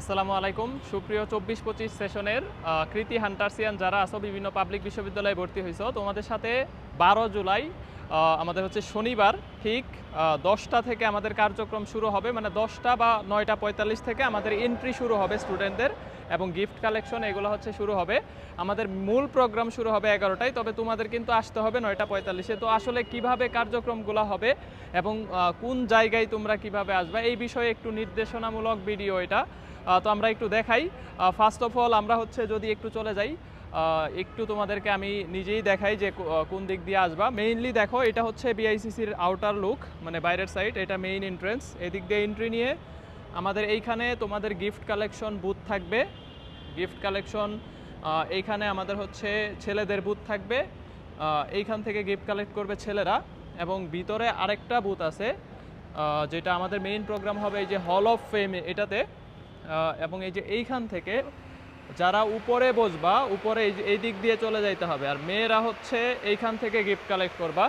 আসসালামু আলাইকুম। সুপ্রিয় চব্বিশ পঁচিশ সেশনের কৃতি হান্টারসিয়ান যারা আছো, বিভিন্ন পাবলিক বিশ্ববিদ্যালয়ে ভর্তি হয়েছ তোমাদের সাথে বারো জুলাই আমাদের হচ্ছে শনিবার, ঠিক দশটা থেকে আমাদের কার্যক্রম শুরু হবে মানে দশটা বা নয়টা পঁয়তাল্লিশ থেকে আমাদের এন্ট্রি শুরু হবে স্টুডেন্টদের এবং গিফট কালেকশন এগুলো হচ্ছে শুরু হবে। আমাদের মূল প্রোগ্রাম শুরু হবে এগারোটায়, তবে তোমাদের কিন্তু আসতে হবে নয়টা পঁয়তাল্লিশে। তো আসলে কীভাবে কার্যক্রমগুলো হবে এবং কোন জায়গায় তোমরা কীভাবে আসবে, এই বিষয়ে একটু নির্দেশনামূলক ভিডিও এটা। তো আমরা একটু দেখাই। ফার্স্ট অফ অল আমরা হচ্ছে যদি একটু চলে যাই একটু তোমাদেরকে আমি নিজেই দেখাই যে কোন দিক দিয়ে আসবা। মেইনলি দেখো, এটা হচ্ছে বিআইসিসির আউটার লুক মানে বাইরের সাইড এটা মেইন এন্ট্রেন্স এদিক দিয়ে এন্ট্রি নিয়ে আমাদের এইখানে তোমাদের গিফট কালেকশন বুথ থাকবে। গিফট কালেকশন এইখানে আমাদের হচ্ছে ছেলেদের বুথ থাকবে। এইখান থেকে গিফট কালেক্ট করবে ছেলেরা। এবং ভিতরে আরেকটা বুথ আছে যেটা আমাদের মেইন প্রোগ্রাম হবে এই যে হল অফ ফেম এটাতে। এবং এই যে এইখান থেকে যারা উপরে বসবা, উপরে এই দিক দিয়ে চলে যাইতে হবে। আর মেয়েরা হচ্ছে এইখান থেকে গিফট কালেক্ট করবা।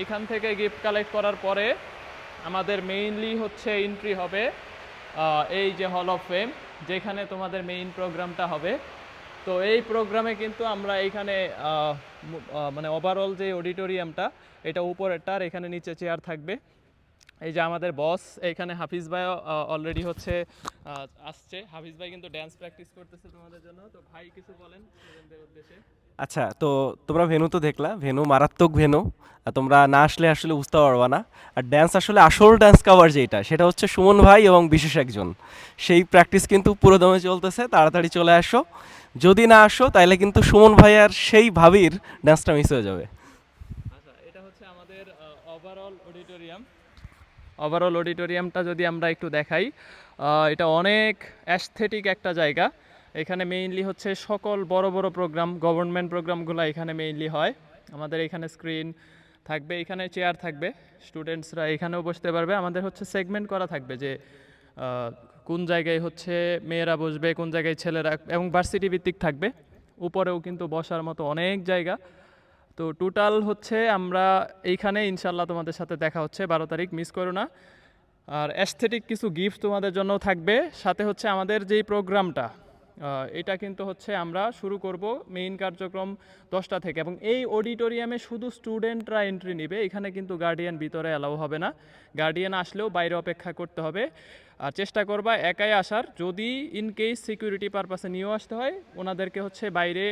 এইখান থেকে গিফট কালেক্ট করার পরে আমাদের মেইনলি হচ্ছে এন্ট্রি হবে এই যে হল অফ ফেম যেখানে তোমাদের মেইন প্রোগ্রামটা হবে। তো এই প্রোগ্রামে কিন্তু আমরা এইখানে মানে ওভারঅল যে অডিটোরিয়ামটা এটা উপরেরটা আর এখানে নিচে চেয়ার থাকবে। এই যে আমাদের বস এখানে হাফিজ ভাই অলরেডি হচ্ছে আসছে। হাফিজ ভাই কিন্তু ড্যান্স প্র্যাকটিস করতেছে তোমাদের জন্য। তো ভাই কিছু বলেন উদ্দেশ্যে। আচ্ছা তো তোমরা ভেনু তো দেখলা ভেনু মারাত্মক ভেনু। আর তোমরা না আসলে আসলে বুঝতে পারবা না। আর ড্যান্স আসলে আসল ড্যান্স কাভার যেটা সেটা হচ্ছে সুমন ভাই এবং বিশেষ একজন। সেই প্র্যাকটিস কিন্তু পুরো দমে চলতেছে তাড়াতাড়ি চলে আসো। যদি না আসো তাহলে কিন্তু সুমন ভাই আর সেই ভাবির ড্যান্সটা মিস হয়ে যাবে। আচ্ছা এটা হচ্ছে আমাদের ওভারঅল অডিটোরিয়াম ওভারঅল অডিটোরিয়ামটা যদি আমরা একটু দেখাই এটা অনেক অ্যাস্থেটিক একটা জায়গা। এখানে মেইনলি হচ্ছে সকল বড় বড় প্রোগ্রাম গভর্নমেন্ট প্রোগ্রামগুলো এখানে মেইনলি হয়। আমাদের এখানে স্ক্রিন থাকবে, এখানে চেয়ার থাকবে স্টুডেন্টসরা এখানেও বসতে পারবে। আমাদের হচ্ছে সেগমেন্ট করা থাকবে যে কোন জায়গায় হচ্ছে মেয়েরা বসবে, কোন জায়গায় ছেলেরা, এবং ভার্সিটি ভিত্তিক থাকবে। উপরেও কিন্তু বসার মতো অনেক জায়গা। তো টোটাল হচ্ছে আমরা এইখানে ইনশাল্লাহ তোমাদের সাথে দেখা হচ্ছে, বারো তারিখ মিস করো না। আর অ্যাস্থেটিক কিছু গিফট তোমাদের জন্য থাকবে, সাথে হচ্ছে আমাদের যেই প্রোগ্রামটা এটা কিন্তু হচ্ছে আমরা শুরু করব মেইন কার্যক্রম দশটা থেকে এবং এই অডিটোরিয়ামে শুধু স্টুডেন্টরা এন্ট্রি নেবে, এখানে কিন্তু গার্ডিয়ান ভিতরে অ্যালাউ হবে না। গার্ডিয়ান আসলেও বাইরে অপেক্ষা করতে হবে। আর চেষ্টা করবা একাই আসার, যদি ইন কেস সিকিউরিটি পারপাসে নিয়েও আসতে হয়, ওনাদেরকে হচ্ছে বাইরে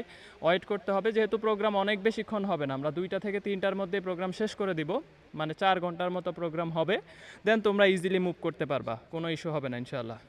ওয়েট করতে হবে। যেহেতু প্রোগ্রাম অনেক বেশিক্ষণ হবে না, আমরা দুইটা থেকে তিনটার মধ্যে প্রোগ্রাম শেষ করে দিব মানে চার ঘণ্টার মতো প্রোগ্রাম হবে দেন তোমরা ইজিলি মুভ করতে পারবা, কোনো ইস্যু হবে না ইনশাল্লাহ